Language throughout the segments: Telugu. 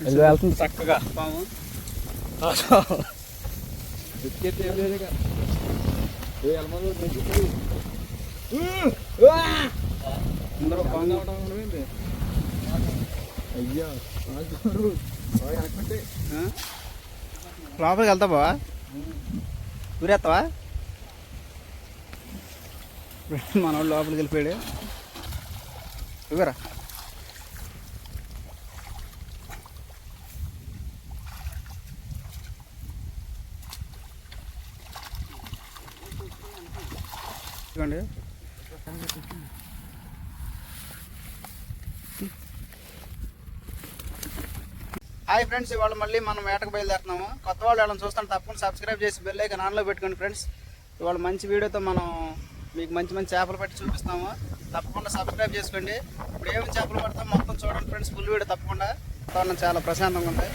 వెళ్ళి వెళ్తుంది చక్కగా పాము పాము? అయ్యా ఆ? లోపలికి వెళ్తా బావా ఊరేస్తావా మనోడు లోపలికి వెళ్ళిపోయాడు ఇవ్వరా ఇదిగోండి హాయ్ ఫ్రెండ్స్ ఇవాళ మళ్ళీ మనం వేటకు బయలుదేరుతున్నాము. కొత్త వాళ్ళు వాళ్ళని చూస్తాను తప్పకుండా సబ్స్క్రైబ్ చేసి బెల్ ఐకాన్ ఆన్లో పెట్టుకోండి ఫ్రెండ్స్ ఇవాళ మంచి వీడియోతో మనం మీకు మంచి మంచి చేపలు పట్టి చూపిస్తాము. తప్పకుండా సబ్స్క్రైబ్ చేసుకోండి. ఇప్పుడు ఏమి చేపలు పడతాం మొత్తం చూడండి ఫ్రెండ్స్ ఫుల్ వీడియో తప్పకుండా. వాతావరణం చాలా ప్రశాంతంగా ఉంది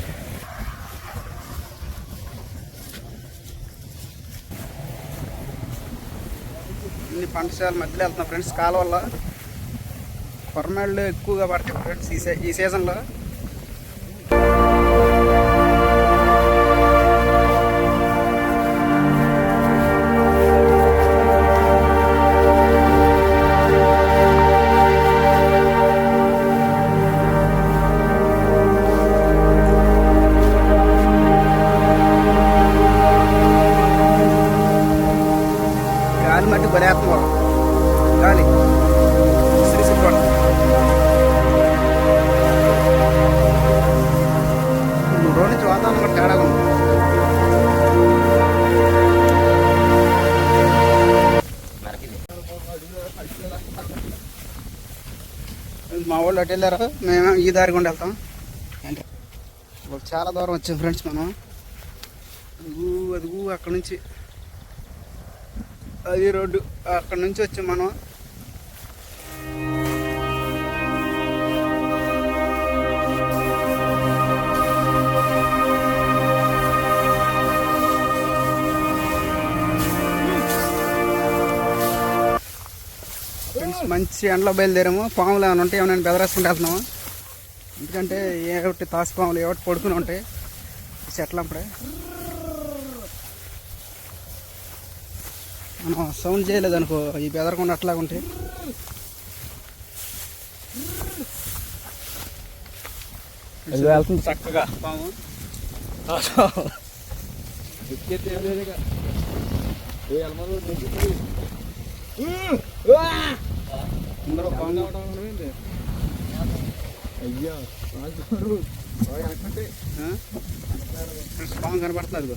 అన్ని పంటశాల మధ్యలో వెళ్తున్నాం ఫ్రెండ్స్ కాలువల్లో కొరమేళ్ళు ఎక్కువగా పడతాయి ఫ్రెండ్స్ ఈ ఈ సీజన్లో వాళ్ళు అటు వెళ్ళారు? మేము ఈ దారి గుండా వెళ్తాం. ఇప్పుడు చాలా దూరం వచ్చాం ఫ్రెండ్స్ మనం. అదిగూ అదిగూ అక్కడ నుంచి. అది రోడ్డు. అక్కడ నుంచి వచ్చాం మనం. మంచి ఎండలో బయలుదేరాము. పాములు ఏమైనా ఉంటే ఏమైనా బెదరేసుకుంటూ వెళ్తున్నాము. ఎందుకంటే ఏ ఒకటి తాసు పాములు ఏ ఒకటి పడుకుని ఉంటాయి. చెట్ల అప్పుడే మనం సౌండ్ చేయలేదు అనుకో ఈ బెదరకుండా అట్లాగా ఉంటాయి వెళ్తుంది. చక్కగా. పాము. ఇందులో ఉండవేంటి? అయ్యా పాము కనబడుతుంది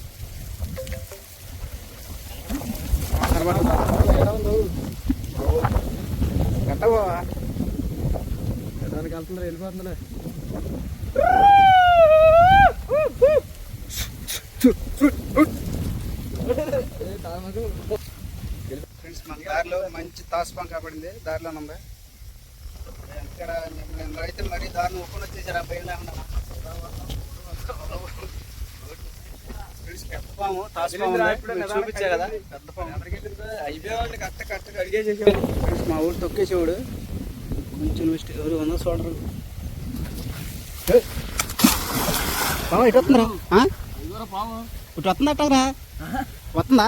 కట్టవా దానికి వెళ్తున్నారు? వెళ్ళిపోతుందిలే ఏ ఫ్రెండ్స్ మన దారిలో మంచి తాసుపాం కాబడింది దారిలో ఉంది ఇక్కడ నేను అయితే మరీ దారిని ఒప్పుకొని వచ్చేసారు ఆ భయం లేకుండా ఫ్రెండ్స్ పెద్ద పాము తాసుపాము చూపించా కదా? పెద్ద పాము అయిపోయేవాడిని కట్ట కట్ట అడిగేసేసాడు ఫ్రెండ్స్ మా ఊరు తొక్కేసేవాడు. కొంచెం మిస్టేక్ ఎవరు ఉందో చూడరు ఇటు వస్తుందిరా. ఇటు వస్తుందట్టరా వస్తుందా?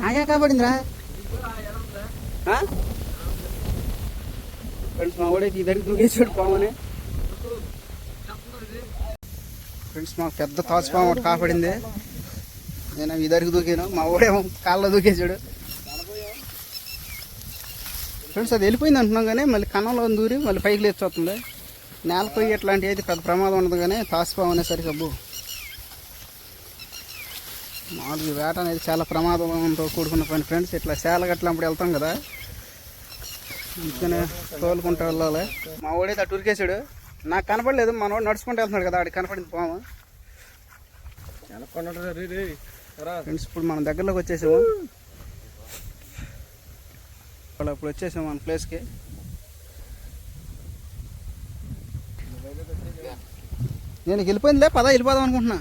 నాకే కాబడిందిరా. ఫ్రెండ్స్ మా వాడైతే ఈ దగ్గర దూకేసాడు పాముని. ఫ్రెండ్స్ మాకు పెద్ద తాచు పాము ఒకటి కాపాడింది. నేను ఈ దూకాను. మా వాడేమో కాళ్ళలో దూకేసాడు. ఫ్రెండ్స్ అది వెళ్ళిపోయింది అంటున్నాం కానీ మళ్ళీ కన్నంలో దూరి మళ్ళీ పైకి లేచొస్తుంది నేలపై ఇట్లాంటివి అయితే పెద్ద ప్రమాదం ఉండదు కానీ తాసిపాము అనేసరికి అబ్బు. మామూలుగా వేట అనేది చాలా ప్రమాదంతో కూడుకున్న పని. ఫ్రెండ్స్ ఇట్లా సేల గట్లప్పుడు వెళ్తాం కదా. అందుకనే తోలుకుంటూ వెళ్ళాలి. మా వాడైతే అటు ఉరికేసాడు నాకు కనపడలేదు. మనోడు నడుచుకుంటూ వెళ్తున్నాడు కదా ఆడికి కనపడింది పాము. రా ఫ్రెండ్స్ ఇప్పుడు మనం దగ్గరలోకి వచ్చేసాము. వాళ్ళు ఇప్పుడు వచ్చేసాము మన ప్లేస్కి. నేను వెళ్ళిపోయిందిలే పదా వెళ్ళిపోదాం అనుకుంటున్నా.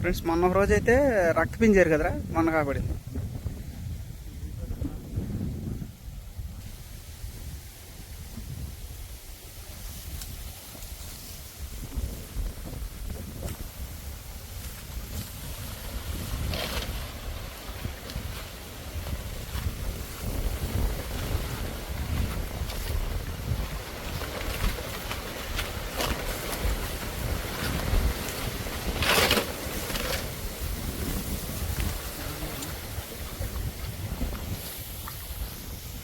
ఫ్రెండ్స్ మొన్న ఒక రోజు అయితే రక్త పింజారు కదరా మొన్న కాబడింది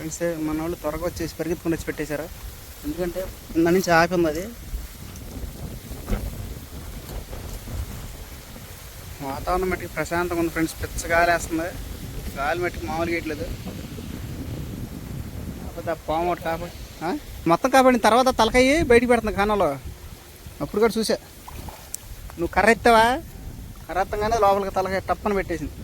ఫ్రెండ్స్ మన వాళ్ళు త్వరగా వచ్చేసి పరిగెత్తుకుని వచ్చి పెట్టేశారు. ఎందుకంటే ఇంద నుంచి ఆపి ఉంది అది. వాతావరణం మట్టికి ప్రశాంతంగా ఉంది ఫ్రెండ్స్ పిచ్చ గాలి వేస్తుంది. గాలి మట్టికి మామూలుగా వేయట్లేదు. కాకపోతే ఆ పాము ఒకటి కాపాడి మొత్తం కాపాడిన తర్వాత తలకాయి బయటికి పెడుతుంది కానంలో అప్పుడు కూడా చూసా. నువ్వు కర్ర ఎత్తావా కర్ర ఎత్తంగానే లోపలికి తలకాయ టప్పని పెట్టేసింది.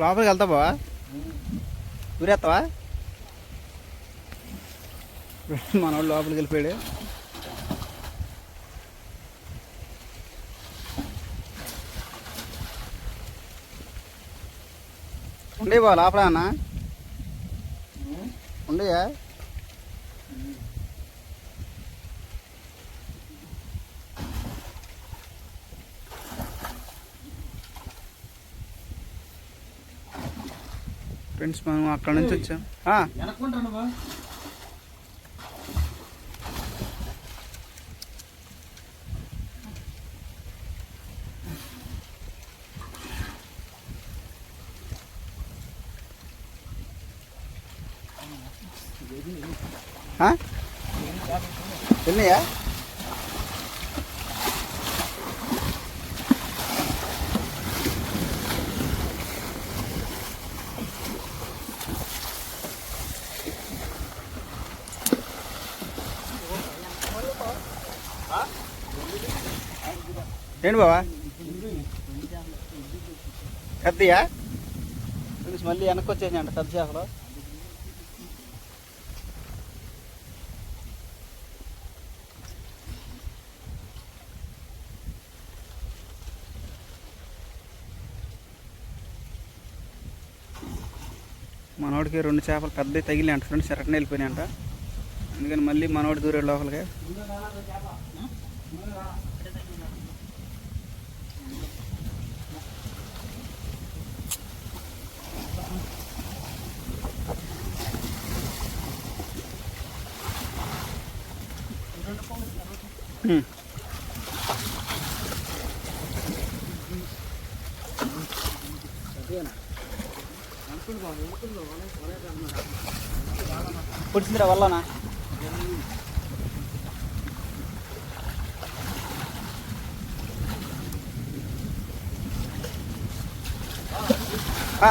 లోపలికి వెళ్తా బావా ఊరేస్తావా మనవాడు లోపలికి వెళ్ళిపోయాడు. ఉండే బా లోపల అన్న. ఉండయా ఫ్రెండ్స్ మనం అక్కడ నుంచి వచ్చాం ఆ, వెనక్కుంటాను బా ఆ? వెళ్ళినాయా ఏంటి బావా? పెద్దయా మళ్ళీ వెనక్కి వచ్చేసాయంట పెద్ద చేపలు. మనోడికి రెండు చేపలు పెద్దవి తగిలి అంట ఫ్రెండ్స్ ఎరటనే వెళ్ళిపోయినాయి అంట అందుకని మళ్ళీ మనోడి దూరే లోపలికి. பிடிச்சிருந்துடா வரலாண்ணா ஆ.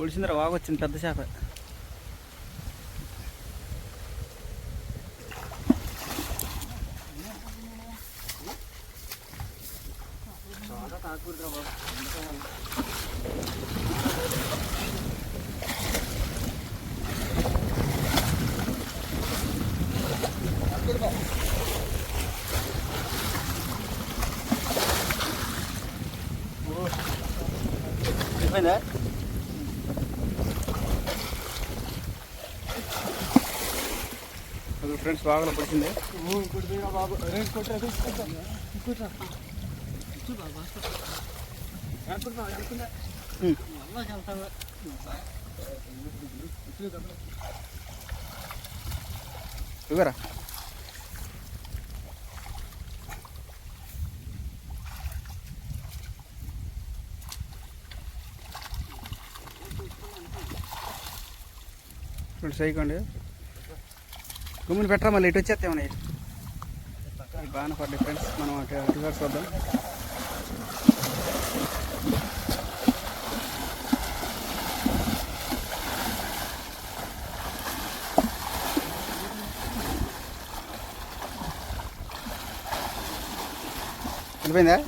ఒడిసిందర బాగా వచ్చింది పెద్ద చేప. అయిపోయిందా? అనుకున్నా. బాగా వెళ్తావా? ఇవ్వరా ఫ్రెండ్స్ అయికోండి గుమ్మిని పెట్టరా మళ్ళీ ఇటు వచ్చేస్తామన్నా ఇటు? బాగానే పడ్డాయి ఫ్రెండ్స్ మనం అటు అటు కూడా చూద్దాం వెళ్ళిపోయిందా?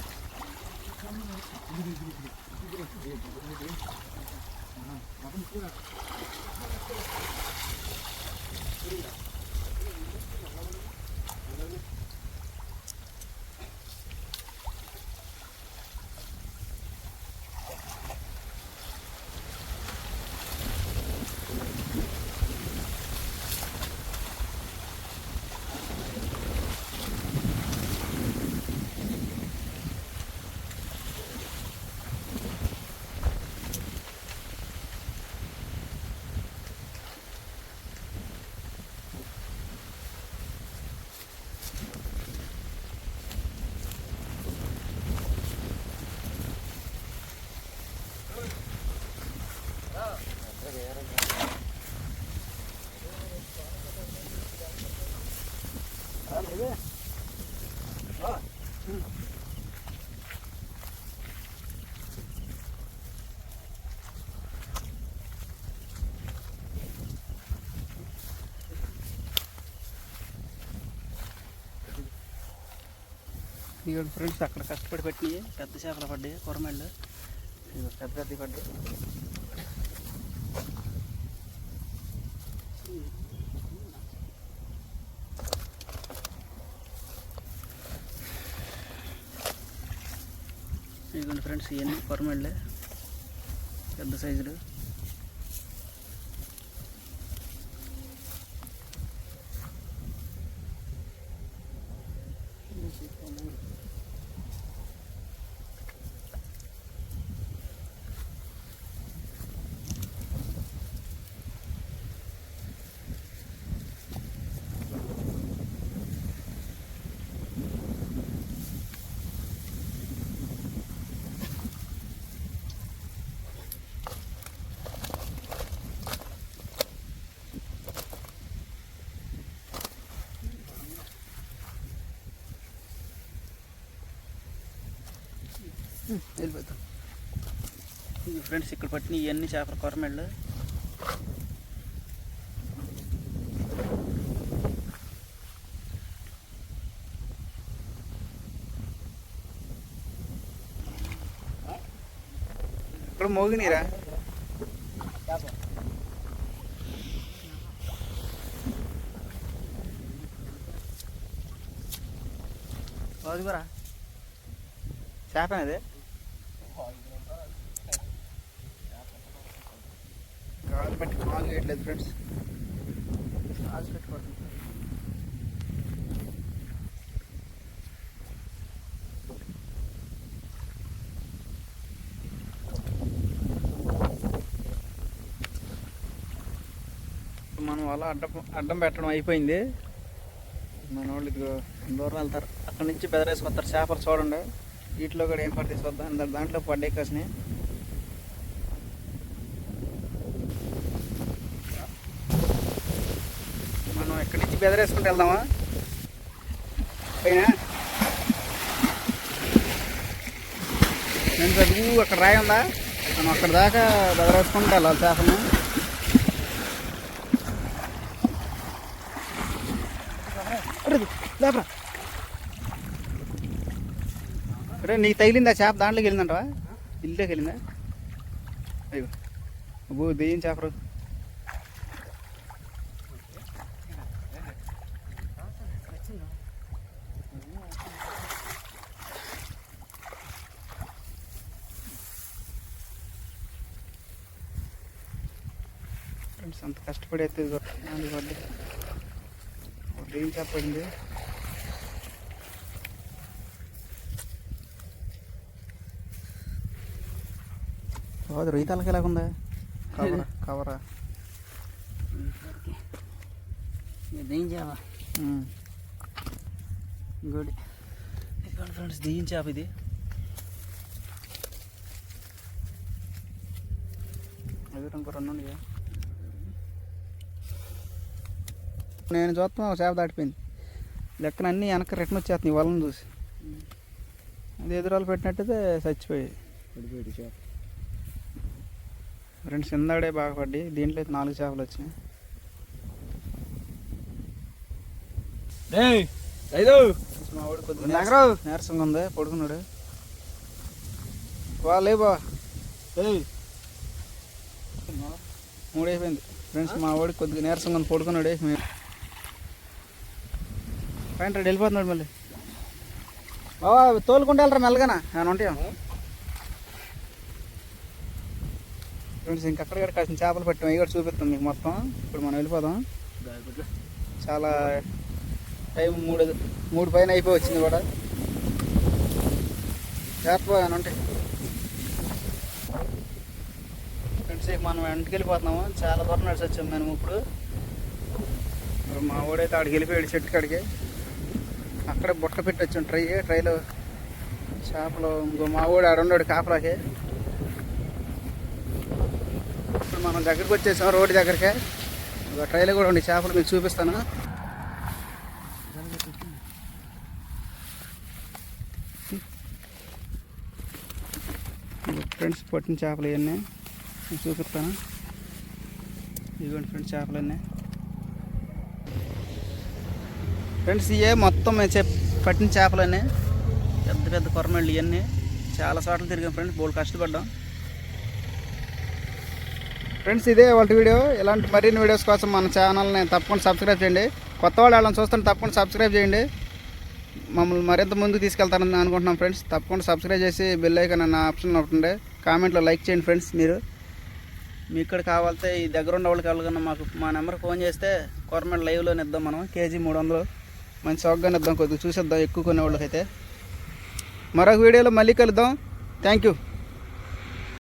ఇదిగోండి ఫ్రెండ్స్ అక్కడ కష్టపడి పెట్టినాయి పెద్ద చేపలు పడ్డాయి కొరమేళ్ళు. ఇదిగో పెద్ద పెద్ద పడ్డాయి. ఇదిగోండి ఫ్రెండ్స్ ఇవన్నీ కొరమేళ్ళే. పెద్ద సైజులు. వెళ్ళిపోతాం. ఫ్రెండ్స్ ఇక్కడ పట్టిన ఇవన్నీ చేపల కొరమెళ్ళు. ఇప్పుడు మోగినీరా? కూడా చేప అది గాలి పెట్టి కాల్ చేయట్లేదు ఫ్రెండ్స్. గాలి పెట్టుకోవట్లేదు మనం అలా అడ్డం అడ్డం పెట్టడం అయిపోయింది. మన వాళ్ళు దూరం వెళ్తారు. అక్కడ నుంచి బెదరేసుకొస్తారు. చేపలు చూడండి. వీటిలో కూడా ఏం పడితే చూద్దాం. దాంట్లో పడ్డాయి కాసినాయి అక్కడి నుంచి బెదరేసుకుంటూ వెళ్దామా? పైన. నేను చదువు అక్కడ రాయి ఉందా? మనం అక్కడ దాకా బెదరేసుకుంటూ వెళ్ళాలి చేపను అరే లేపరా. నీకు తగిలిందా చేప? దాంట్లోకి వెళ్ళిందంటవా? ఇల్లులోకి వెళ్ళిందా? అయ్యో. అబ్బో దెయ్యం చేపరు ఫ్రెండ్స్ అంత కష్టపడి అయితే నాలుగు పడ్డ దెయ్యం చేప పడింది అది రొయ్యతలకి ఎలాగుందా కవరా. గుడి. ఇక్కడ ఫ్రెండ్స్ దెయ్యం చేప ఇది? అవి ఇంకో రెండు ఉన్నాయి. నేను చూస్తాను ఒక చేప దాటిపోయింది. లెక్కన అన్నీ వెనక రిటర్న్ వచ్చేస్తున్నాయి వాళ్ళని చూసి. అది ఎదురాలు పెట్టినట్టయితే చచ్చిపోయాయి పడిపోయాడు చేప. రెండు చిందాడే బాగా పడ్డాయి దీంట్లో అయితే నాలుగు చేపలు వచ్చినాయి. కొద్దిగా నీరసంగా ఉంది పడుకున్నాడు. వా లే బా. ఏయ్. మూడు అయిపోయింది ఫ్రెండ్స్ మా వాడికి కొద్దిగా నీరసంగా ఉంది పడుకున్నాడు. మేము పైన రెడీ వెళ్ళిపోతున్నాడు మళ్ళీ. బావా తోలుకుంటే వెళ్ళరా మెల్లగానా? నేను ఉంటాయా? ఫ్రెండ్స్ ఇంకక్కడ కాసిన చేపలు పెట్టాం. ఇవి కూడా చూపిస్తాం మీకు మొత్తం. ఇప్పుడు మనం వెళ్ళిపోదాం. చాలా టైం మూడు మూడు పైన అయిపోయి వచ్చింది కూడా చేప ఉంటాయి ఫ్రెండ్స్ మనం ఇంటికి వెళ్ళిపోతున్నాము. చాలా దూరం నడిచి వచ్చాము మేము ఇప్పుడు. మా వాడైతే అడిగి వెళ్ళిపోయాడు చెట్టు కాడికి అక్కడ బుట్ట పెట్టి వచ్చాం. ట్రై ట్రైలో చేపలు ఇంకో మా వాడు ఆడ ఉన్నాడు కాపలాకి. ఇప్పుడు మనం దగ్గరికి వచ్చేసాం రోడ్డు దగ్గరికి. ఇంకో ట్రైలో కూడా ఉండి చేపలు మీకు చూపిస్తాను. ఫ్రెండ్స్ పట్టిన చేపలు ఇవన్నీ. చూపిస్తాను. ఇదిగోండి ఫ్రెండ్స్ చేపలు అన్నీ ఫ్రెండ్స్ ఇవే మొత్తం మేము చెప్ పట్టిన చేపలన్నీ పెద్ద పెద్ద కొరమళ్ళు ఇవన్నీ చాలా చోట్ల తిరిగాం ఫ్రెండ్స్ బోల్ కష్టపడ్డాం. ఫ్రెండ్స్ ఇదే వాళ్ళ వీడియో. ఇలాంటి మరిన్ని వీడియోస్ కోసం మన ఛానల్ని తప్పకుండా సబ్స్క్రైబ్ చేయండి. కొత్త వాళ్ళు వాళ్ళని చూస్తుంటే తప్పకుండా సబ్స్క్రైబ్ చేయండి. మమ్మల్ని మరింత ముందుకు తీసుకెళ్తారని అనుకుంటున్నాం ఫ్రెండ్స్. తప్పకుండా సబ్స్క్రైబ్ చేసి బెల్ ఐకాన్ అన్న ఆప్షన్ ఒకటి ఉండే. కామెంట్లో లైక్ చేయండి ఫ్రెండ్స్ మీరు. మీ ఇక్కడ కావాలితే ఈ దగ్గర ఉన్న వాళ్ళకి వెళ్ళగన్నా మాకు మా నెంబర్ ఫోన్ చేస్తే గవర్నమెంట్ లైవ్లోనే ఇద్దాం మనం. కేజీ మూడు వందలు. మంచి సౌకర్యాన్ని ఇద్దాం కొద్దిగా చూసేద్దాం ఎక్కువ కొనే వాళ్ళకైతే మరొక వీడియోలో మళ్ళీ కలుద్దాం. Thank you